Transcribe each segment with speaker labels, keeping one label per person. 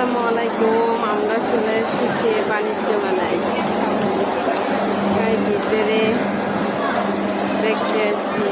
Speaker 1: আসসালামু আলাইকুম আমরা চলে এসেছি বাণিজ্য মেলায়। ভিতরে দেখতে এসেছি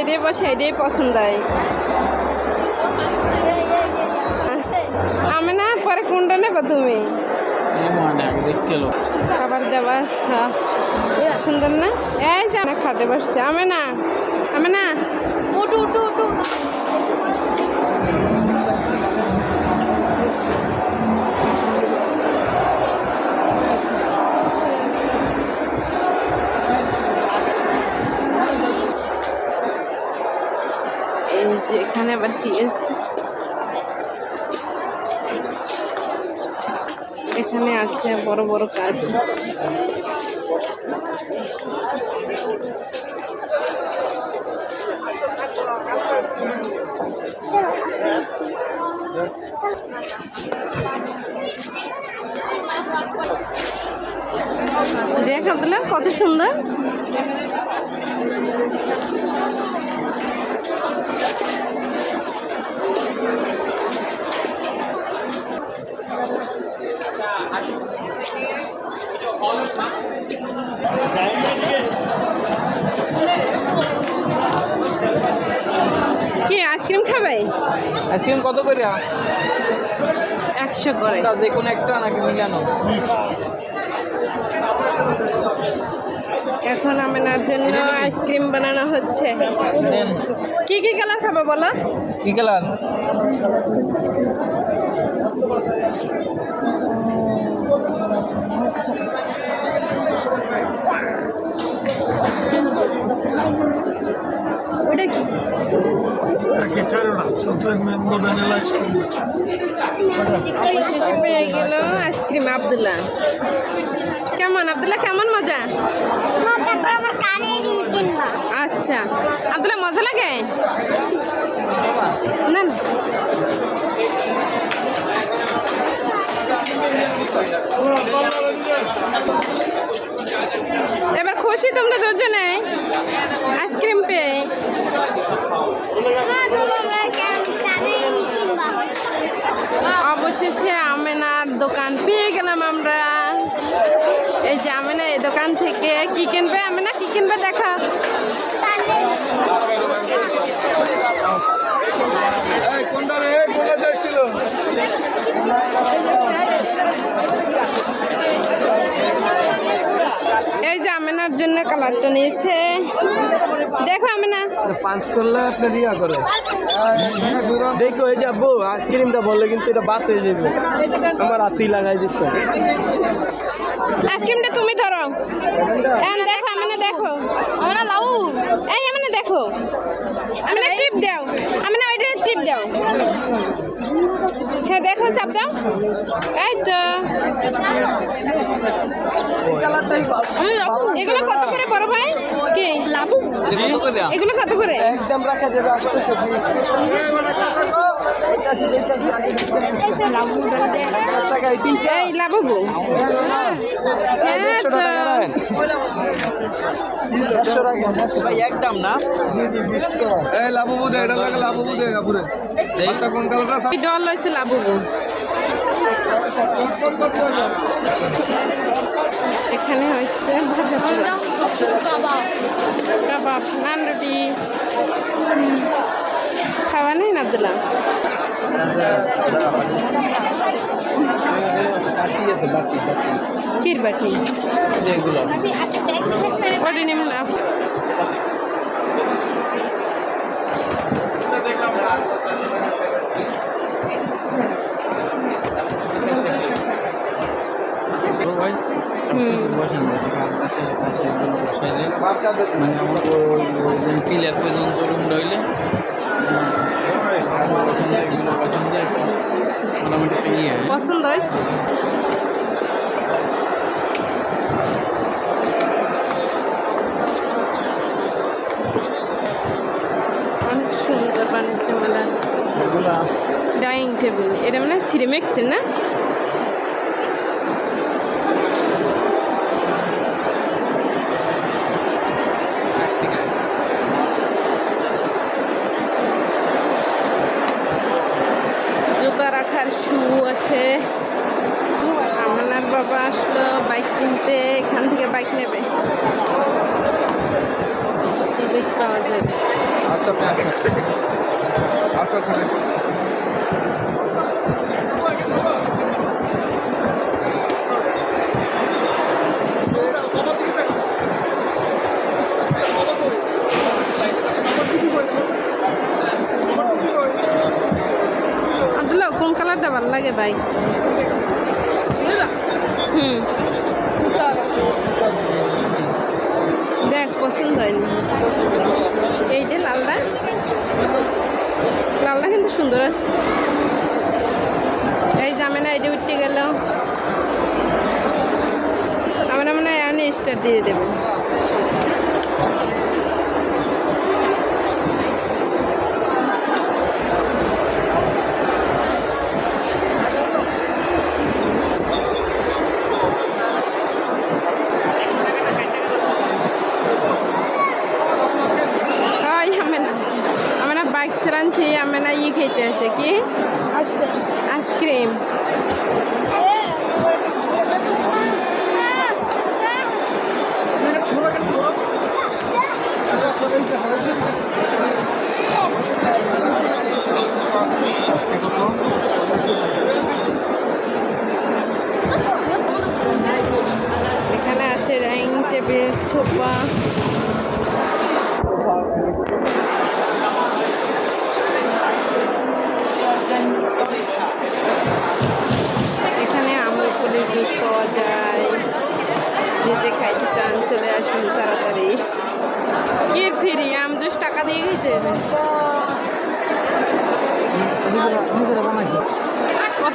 Speaker 1: যেটাই বসে এটাই পছন্দ হয়। আমি না পরে কোনটা নেব তুমি? খাবার দেওয়া সুন্দর না? এই যে খাতে বসছে। আমি না আমি না।
Speaker 2: উঠু উঠু উঠু।
Speaker 1: এই যে এখানে আবার কি এখানে আছে বড় বড় কার্টুন দেখ কত সুন্দর। কি আইসক্রিম খাবে?
Speaker 3: আইসক্রিম কত করে?
Speaker 1: একশো করে।
Speaker 3: যে কোনো একটা নাকি কেন
Speaker 1: এখন আমেনার জন্য আইসক্রিম বানানো হচ্ছে। কি কি কালার খাবে বলো?
Speaker 3: কি কালার?
Speaker 1: ওটা কি?
Speaker 4: তাকে ছাড়ো না চকলেট ম্যাঙ্গো ভ্যানিলা আইসক্রিম
Speaker 1: অবশেষে গেল আইসক্রিম আবদুল্লাহ। কেমন আবদুল্লাহ কেমন মজা? আচ্ছা আবদুল্লাহ মজা লাগে? না না। খুশি তোমরা দুজনে? আইসক্রিম পেয়ে। অবশেষে আমেনার দোকান পেয়ে গেলাম আমরা। এই যে আমেনা, এই দোকান থেকে কি কিনবে? আমেনা, কি কিনবে দেখা।
Speaker 5: কোনটা রে? কোনটা
Speaker 1: এই যে জন্য কালারটা নিয়েছে। দেখো আমেনা
Speaker 6: পাঁচ করলে আপনার ইয়া করে। দেখো এই যাব আইসক্রিমটা বললে কিন্তু এটা বাদ হয়ে যাবে। আমার হাতি লাগাই দিচ্ছে।
Speaker 1: আইসক্রিমটা তুমি ধরো। দেখো আমেনা দেখো।
Speaker 2: আমরা লাউ।
Speaker 1: এই আমেনা দেখো। আমেনা টিপ দাও। আমি না ওইটা টিপ দাও। হ্যাঁ দেখো চাপ দাও এই তো। এগুলো কত করে বড় ভাই? কি? লাভু? এগুলো কত করে?
Speaker 6: একদম রাখা যাবে এই তিনটা?
Speaker 1: এই লাভু
Speaker 6: দেড়শো
Speaker 1: তো
Speaker 6: টাকা রাখেন দেড়শো টাকা ভাই একদম না?
Speaker 5: এই লাভবু দে এটা লাগে লাভবু দে আপুরে। আচ্ছা কোন কালারটা
Speaker 1: ডল লইছে লাভু এখানে হয়েছে ভাজা কাবাব নান রুটি। খাওয়া নেই না
Speaker 6: বাকি
Speaker 1: কির বাটি? ওটি নিম না।
Speaker 6: মানে আমরা পিলার পর্যন্ত রুম রইলে।
Speaker 1: পছন্দ হয়েছে? অনেক সুন্দর বানিয়েছে মেলা
Speaker 6: এগুলা
Speaker 1: ডাইনিং টেবিল। এটা মানে সিরেমেক্সের না? আছে। আমার বাবা আসলো বাইক কিনতে এখান থেকে বাইক নেবে কি বাইক পাওয়া যাবে
Speaker 5: আচ্ছা আচ্ছা আচ্ছা আচ্ছা
Speaker 1: আব্দুল্লাহ কোন কালারটা ভালো লাগে ভাই হুম দেখ পছন্দ হয়নি। এই যে লালদা। লালদা কিন্তু সুন্দর আছে। এই জামে না এটা উঠতে গেল আমরা মনে হয় স্টার দিয়ে দেবো।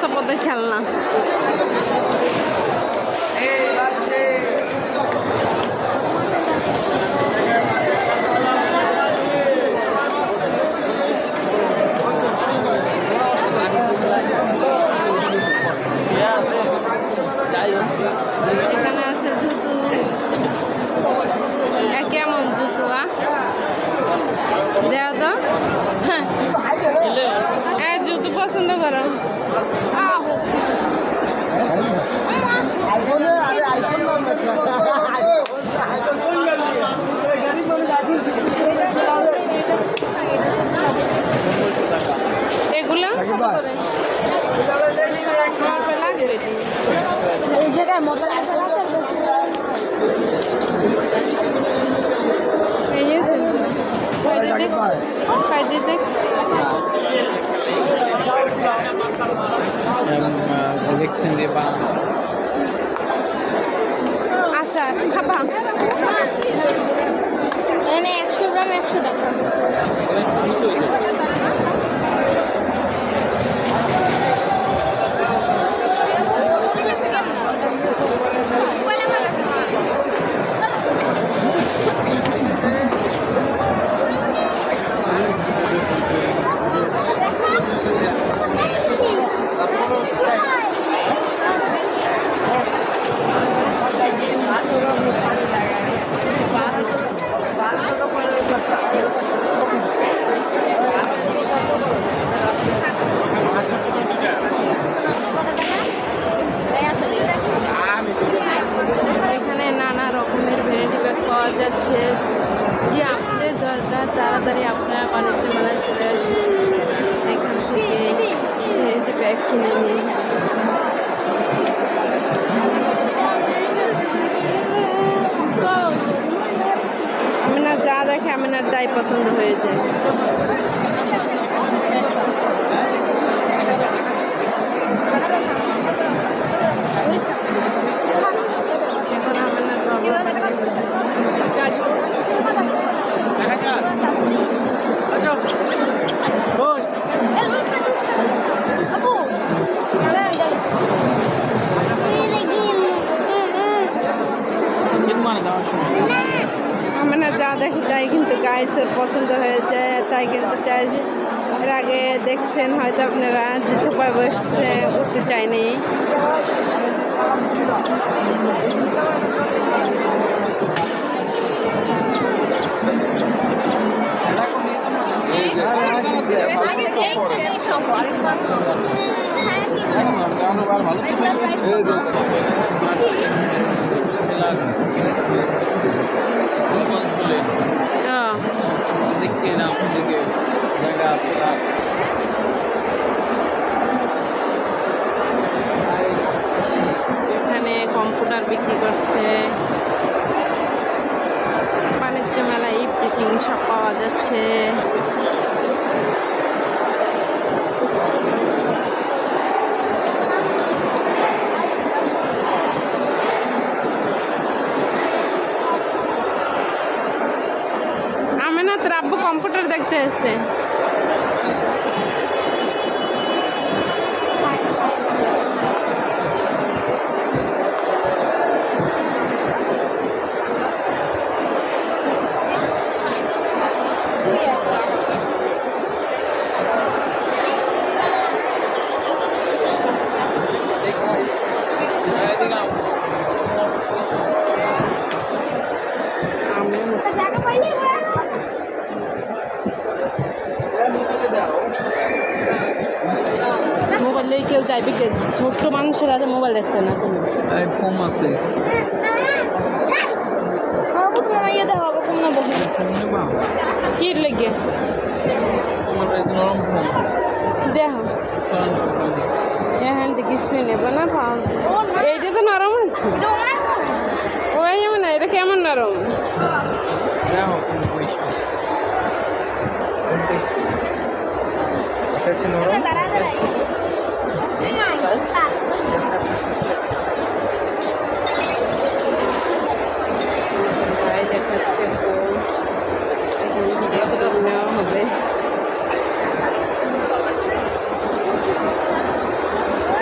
Speaker 1: কত পথে খেলনা
Speaker 6: যাই হোক
Speaker 1: এখানে আছে জুতো দেও তো
Speaker 2: হ্যাঁ
Speaker 1: হ্যাঁ জুতো পছন্দ করো এগুলো কত করে? আমার তো লাগবে এটি।
Speaker 2: এই জায়গায়
Speaker 1: দিতে
Speaker 3: দেখছেন যে বা
Speaker 1: আচ্ছা খাবা।
Speaker 2: এখানে একশো গ্রাম একশো টাকা
Speaker 1: এখানে নানা রকমের ভ্যারাইটি ব্যাগ পাওয়া যাচ্ছে যে আপনাদের দরকার তাড়াতাড়ি আপনারা বাণিজ্য মেলায় চলে আসুন এখান থেকে ভ্যারাইটি ব্যাগ কিনে নিন আমি না তাই পছন্দ হয়ে যায় এখন আমি না
Speaker 2: আপু এই দেখি
Speaker 1: আমি না যা দেখি তাই পছন্দ হয়ে যায় তাই কিনতে চাই এর আগে দেখছেন হয়তো আপনারা যে সবাই বসছে উঠতে চায়নি ও,
Speaker 3: দেখতে না আপনাদেরকে জায়গা আপনারা
Speaker 1: এখানে কম্পিউটার বিক্রি করছে বাণিজ্য মেলা ইফটিকিং সব পাওয়া যাচ্ছে। আমেনাথ রাব্য কম্পিউটার দেখতে এসছে লই কেউ যাইবে কে? ছোট্ট মানুষের হাতে মোবাইল দেখতে না তুমি
Speaker 3: কম আছে।
Speaker 1: কি লেগে?
Speaker 3: নরম
Speaker 1: এখান থেকে কিছুই নেব না এইটা তো নরম আছে ওই যেমন না এটা কেমন নরম?
Speaker 3: দেখো
Speaker 1: দেখাচ্ছে বউ নেওয়া হবে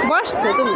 Speaker 1: বসছো তুমি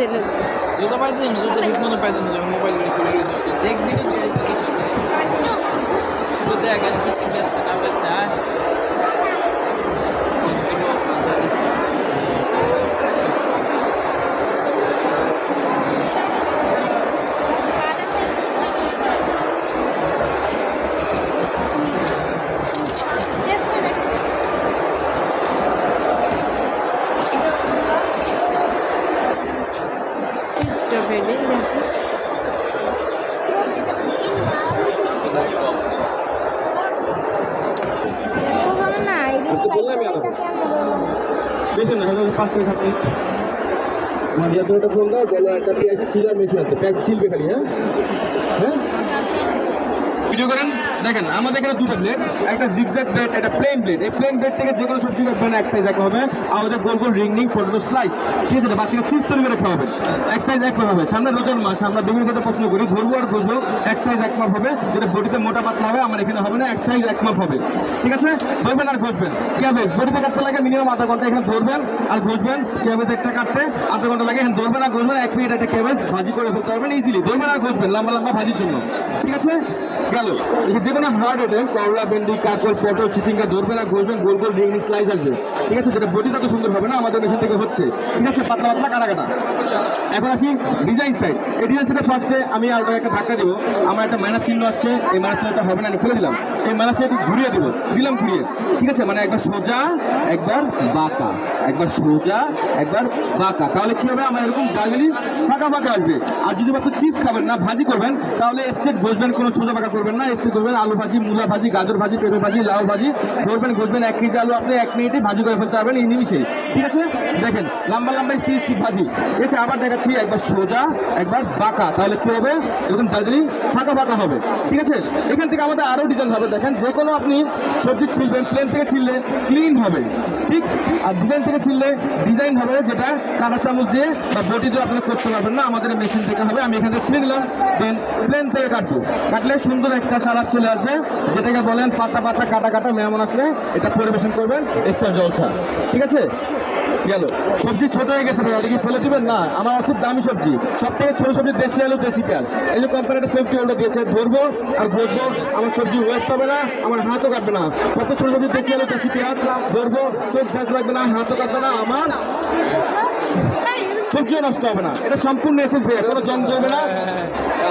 Speaker 3: पाहिजे. तुला पाहिजे তো একটা ফোন দাও, বলো একটা আছে সিলার মেশিন আছে। প্যাক ছিলবে খালি হ্যাঁ? হ্যাঁ? ভিডিও করেন। দেখেন, আমাদের এখানে দুটো ব্লেড একটা জিগজ্যাগ ব্লেড একটা প্লেন ব্লেড এই প্লেন ব্লেড থেকে যে কোনো সবজি কাটবেন এক সাইজ এক হবে। আর ওদের গোল গোল রিং রিং পটেটো স্লাইস ঠিক আছে বাচ্চাকে চিপস তৈরি করে খাওয়াবে। এক সাইজ এক হবে। সামনে রোজন মাস, আমরা বিভিন্ন ক্ষেত্রে প্রশ্ন করি। ধরবো আর বুঝব এক সাইজ এক মাপ হবে। যেটা বডিতে মোটা পাতলা হবে, আমার এখানে হবে না এক সাইজ এক মাপ হবে। ঠিক আছে? ধরবেন আর ঘষবেন। কী হবে? বডিতে কাটতে লাগে মিনিমাম আধা ঘণ্টা এখানে ধরবেন আর ঘষবেন। ক্যাবেজ একটা কাটতে আধা ঘণ্টা লাগে। এখানে ধরবেন আর ঘষবেন। এক মিনিট একটা ক্যাবেজ ভাজি করে ফেলতে পারবেন ইজিলি ধরবেন আর ঘষবেন, লম্বা লম্বা ভাজির জন্য। ঠিক আছে? গেল। যে হার্ড আইটেম করলা ভেন্ডি কাকল পটল চিচিঙ্গা ধরবে না ঘষবেন গোল গোল রিং স্লাইস আসবে। ঠিক আছে, যেটা বডিটা তো সুন্দর হবে না, আমাদের মেশিন থেকে হচ্ছে। ঠিক আছে, পাতলা পাতলা কাটা কাটা এখন আসি ডিজাইন সাইড এই ডিজাইন সাইডে ফার্স্টে আমি আর একটা ধাক্কা দেবো। আমার একটা মাইনাস চিহ্ন আসছে, এই মাইনাস চিহ্নটা হবে না, আমি ফেলে দিলাম। এই মাইনাসটা একটু ঘুরিয়ে দেবো। দিলাম ঘুরিয়ে। ঠিক আছে মানে একবার সোজা, একবার বাঁকা। একবার সোজা, একবার বাঁকা। তাহলে কী হবে? আমার এরকম জালি ফাঁকা ফাঁকা আসবে। আর যদি মাত্র চিপস খাবেন না, ভাজি করবেন, তাহলে স্টেট বসবেন কোনো সোজা বাঁকা করবেন না স্টেট করবেন আলু ভাজি মূলা ভাজি, গাজর ভাজি পেঁপে ভাজি, লাউ ভাজি, ধরবেন, ঘষবেন, এক কেজি আলু আপনি এক মিনিটে ভাজি করে ফেলতে পারবেন, এই ঠিক আছে? দেখেন, লম্বা লম্বা স্টিক স্টিক ভাজি। এছাড়া আবার দেখাচ্ছি, একবার সোজা, একবার বাঁকা, তাহলে কী হবে? এরকম দার্জিলিং ফাঁকা ফাঁকা হবে। ঠিক আছে? এখান থেকে আমাদের আরও ডিজাইন হবে। দেখেন, যে কোনো আপনি সবজি ছিলবেন প্লেন থেকে ছিললে ক্লিন হবে। ঠিক? আর ডিজাইন থেকে ছিললে ডিজাইন হবে যেটা কাঁটা চামচ দিয়ে বা বটি দিয়ে আপনি করতে পারবেন না। আমাদের মেশিন থেকে হবে। আমি এখানে ছিঁড়ে নিলাম দেন প্লেন থেকে কাটবো। কাটলে সুন্দর একটা সালাদ চলে আসবে যেটাকে বলেন পাতা পাতা কাটা কাটা মেহমান আসলে এটা পরিবেশন করবেন। এক্সট্রা জলসা। ঠিক আছে? গেল। সবজি ছোট হয়ে গেছে ভাই, ওটা কি ফেলে দিবেন? না আমার খুব দামি সবজি। সব থেকে ছোট সবজি দেশি আলু দেশি পেঁয়াজ। এই যে কোম্পানিটা সেফটি হোল্ডার দিয়েছে ধরবো আর ঘষবো আমার সবজি ওয়েস্ট হবে না আমার হাতও কাটবে না। কত ছোট সবজি দেশি আলু দেশি পেঁয়াজ ধরবো চোখ ঝাঁচ লাগবে না হাতও কাটবে না আমার সবজিও নষ্ট হবে না। এটা সম্পূর্ণ এসেস ভাই কোনো জং ধরবে না।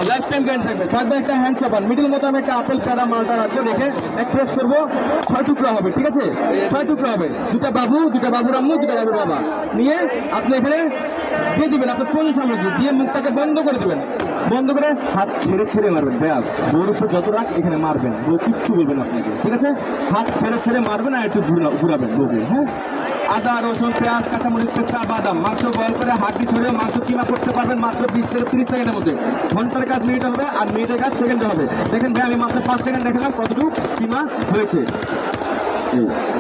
Speaker 3: লাইফ টাইম গ্যারান্টি থাকবে। থাকবে একটা হ্যান্ড চাপান। মিডিল মতো আমি একটা আপেল প্যারা মালটা আছে রেখে এক প্রেস করব, ছয় টুকরা হবে, ঠিক আছে? ছয় টুকরা হবে। দুটা বাবু, দুটা বাবুর আম্মু, দুটা বাবুর বাবা। নিয়ে আপনি এখানে দিয়ে দিবেন, আপনার প্রয়োজন সামগ্রী দিয়ে মুখটাকে বন্ধ করে দিবেন। বন্ধ করে হাত ছেড়ে ছেড়ে মারবেন। ব্যাগ বউর উপর যত রাখ এখানে মারবেন। বউ কিচ্ছু বলবেন আপনাকে, ঠিক আছে? হাত ছেড়ে ছেড়ে মারবেন আর একটু ঘুরা- ঘুরাবেন বউকে হ্যাঁ? আদা, রসুন, পেঁয়াজ, কাঁচামরিচ, পেঁচা, বাদাম, মাংস বয়ল করে হাড্ডি ছড়িয়ে মাংস কিমা করতে পারবেন মাত্র বিশ থেকে তিরিশ সেকেন্ডের মধ্যে ঘণ্টার কাজ মিনিটে হবে আর মিনিটের কাজ সেকেন্ডে হবে দেখেন ভাই, আমি মাত্র পাঁচ সেকেন্ড দেখালাম কতটুকু কিমা হয়েছে।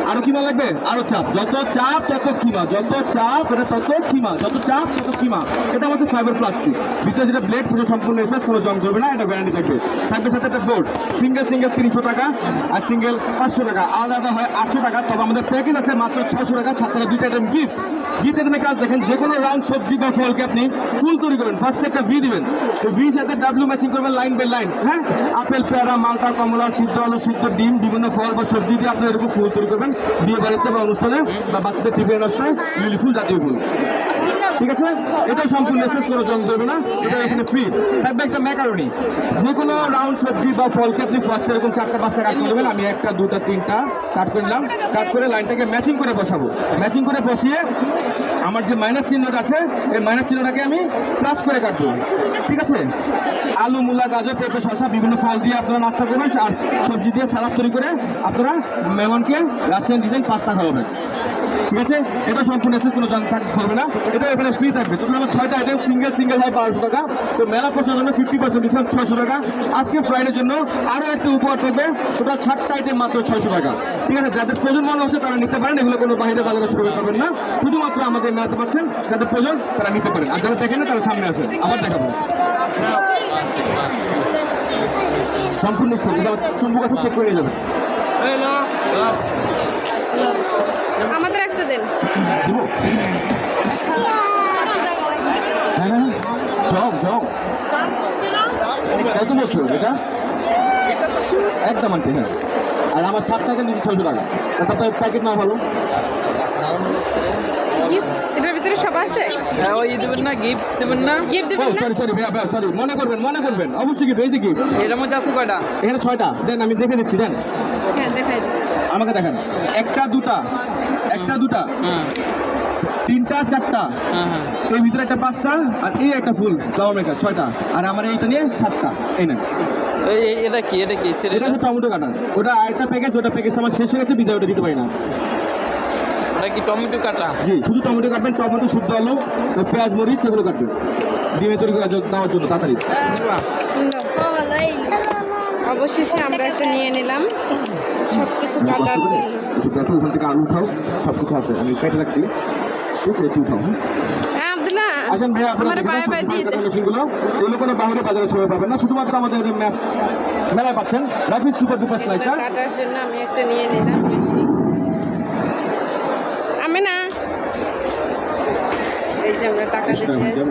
Speaker 3: আরও কিমা লাগবে? আরও চাপ। যত চাপ, তত কিমা। যত চাপ, এটা তত কিমা। যত চাপ, তত কিমা। এটা হচ্ছে ফাইবার প্লাস্টিক ভিতরে যেটা ব্লেড সেটা সম্পূর্ণ এসেস কোনো জং চলবে না, এটা গ্যারান্টি থাকবে। থাকবে সাথে একটা বোর্ড সিঙ্গেল সিঙ্গেল তিনশো টাকা আর সিঙ্গেল পাঁচশো টাকা। আলাদা আলাদা হয় আটশো টাকা, তবে আমাদের প্যাকেজ আছে মাত্র ছশো টাকা, সাত টাকা দুইটা আইটেম গিফট গিফট আইটেমের কাজ দেখেন যে কোনো রাউন্ড সবজি বা ফলকে আপনি ফুল তৈরি করবেন। ফার্স্টে একটা ভি দিবেন। ভি সাথে ডাব্লিউ ম্যাচিং করবেন লাইন বাই লাইন হ্যাঁ? আপেল, পেয়ারা, মালটা, কমলা, সিদ্ধ আলু, সিদ্ধ ডিম, বিভিন্ন ফল বা সবজি দিয়ে আপনি এরকম ফুল তৈরি করবেন। বিয়ে বাড়িতে বা অনুষ্ঠানে বা বাচ্চাদের টিফিনের অনুষ্ঠানে লিলি ফুল, জাতীয় ফুল। ঠিক আছে? এটা সম্পূর্ণ শেষ করে জন দেবে না, এটা এখানে ফ্রি থাকবে একটা ম্যাকারনি যে কোনো রাউন্ড সবজি বা ফলকে আপনি ফার্স্টে এরকম চারটা, পাঁচটা কাট করে দেবেন। আমি একটা, দুটা, তিনটা কাট করে নিলাম। কাট করে লাইনটাকে ম্যাচিং করে বসাবো। ম্যাচিং করে বসিয়ে আমার যে মাইনাস চিহ্নটা আছে, এই মাইনাস চিহ্নটাকে আমি প্লাস করে কাটবো। ঠিক আছে? আলু, মূলা, গাজর, পেঁপে, শসা, বিভিন্ন ফল দিয়ে আপনারা নাস্তা করবেন, আর সবজি দিয়ে সালাদ তৈরি করে আপনারা মেহমানকে রাশিয়ান ডিজাইন পাস্তা খাওয়াবেন। ঠিক আছে? এটা সম্পূর্ণ এসে কোনো জান থাক করবে না। এটা এখানে ফ্রি থাকবে। আমার ছয়টা আইটেম সিঙ্গেল সিঙ্গেল হয় বারোশো টাকা। তো মেলা পয়সার জন্য ফিফটি পার্সেন্ট ডিসকাউন্ট ছশো টাকা। আজকে ফ্রাইডের জন্য আরও একটা উপহার থাকবে। টোটাল ষাটটা আইটেম মাত্র ছয়শো টাকা। ঠিক আছে? যাদের প্রয়োজন মনে হচ্ছে তারা নিতে পারেন। এগুলো কোনো বাইরে বাজারে শুরু করবেন না। শুধুমাত্র আমাদের আপনারা হাতে পাচ্ছেন যাদের প্রয়োজন তারা নিতে পারেন। আর যারা দেখেন না তারা সামনে আসেন। আবার দেখাবো। সম্পূর্ণ চুম্বক আছে চেক করে যাবেন
Speaker 1: আমাদের একটা দেন।
Speaker 3: হ্যাঁ, হ্যাঁ। একদম হ্যাঁ। আর আমার সাত টাকা নিচে ছয়শো টাকা তার প্যাকেট না ভালো।
Speaker 1: গিফট এটার ভিতরে সব আছে?
Speaker 5: হ্যাঁ ওই দেবেন না গিফট দেবেন না।
Speaker 1: গিফট
Speaker 3: ও
Speaker 1: না?
Speaker 3: সরি সরি ভাইয়া ভাইয়া সরি মনে করবেন মনে করবেন। অবশ্যই এই যে
Speaker 5: এটার মধ্যে আছে কয়টা?
Speaker 3: এখানে ছয়টা। দেন আমি দেখে দিচ্ছি দেন।
Speaker 1: হ্যাঁ দেখাই
Speaker 3: আমাকে দেখান একটা দুটা একটা দুটা
Speaker 5: হ্যাঁ।
Speaker 3: তিনটা চারটা
Speaker 5: হ্যাঁ হ্যাঁ।
Speaker 3: এর ভিতরে একটা পাঁচটা আর এই একটা ফুল ফ্লাওয়ার মেকার ছয়টা। আর আমার এইটা নিয়ে সাতটা এই না
Speaker 5: এটা কি এটা কি?
Speaker 3: এটা হচ্ছে টমেটো কাটা ওটা আরেকটা প্যাকেজ ওটা প্যাকেজ আমার শেষ হয়ে গেছে বিদায় ওটা দিতে পারি না।
Speaker 5: কি টমেটো কাটা?
Speaker 3: জি শুধু টমেটো কাটবেন টমেটো শুদ্ধ আলু পেঁয়াজ মরিচ সেগুলো কাটবেন। ডিমে তৈরি করে দেওয়ার জন্য তাড়াতাড়ি?
Speaker 1: অবশেষে আমরা একটা নিয়ে নিলাম। সব কিছু কাটার জন্য
Speaker 3: দেখো ওখান থেকে আলু উঠাও সব কিছু আছে। আমি কেটে রাখছি। ঠিক আছে উঠাও হ্যাঁ?
Speaker 1: হ্যাঁ আব্দুল্লাহ
Speaker 3: আসেন ভাইয়া আপনারা
Speaker 1: আমার
Speaker 3: দেখেন
Speaker 1: পায়ে পায়ে দিয়ে
Speaker 3: মেশিনগুলো। এগুলো কোনো বাহিরে বাজারে সবাই পাবেন না শুধুমাত্র আমাদের ম্যাপ মেলায় পাচ্ছেন। রাফিজ সুপার ডুপার
Speaker 1: এগুলো
Speaker 3: স্লাইসার
Speaker 1: কাটার জন্য আমি একটা নিয়ে নিলাম মেশিন। টাকা দিতে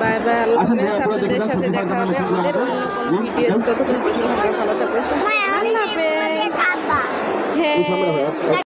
Speaker 1: বাই বাই আল্লাহ হাফেজ সাথে দেখা হবে আমাদের ভিডিও ততক্ষণ ভালো থাকবেন হ্যাঁ।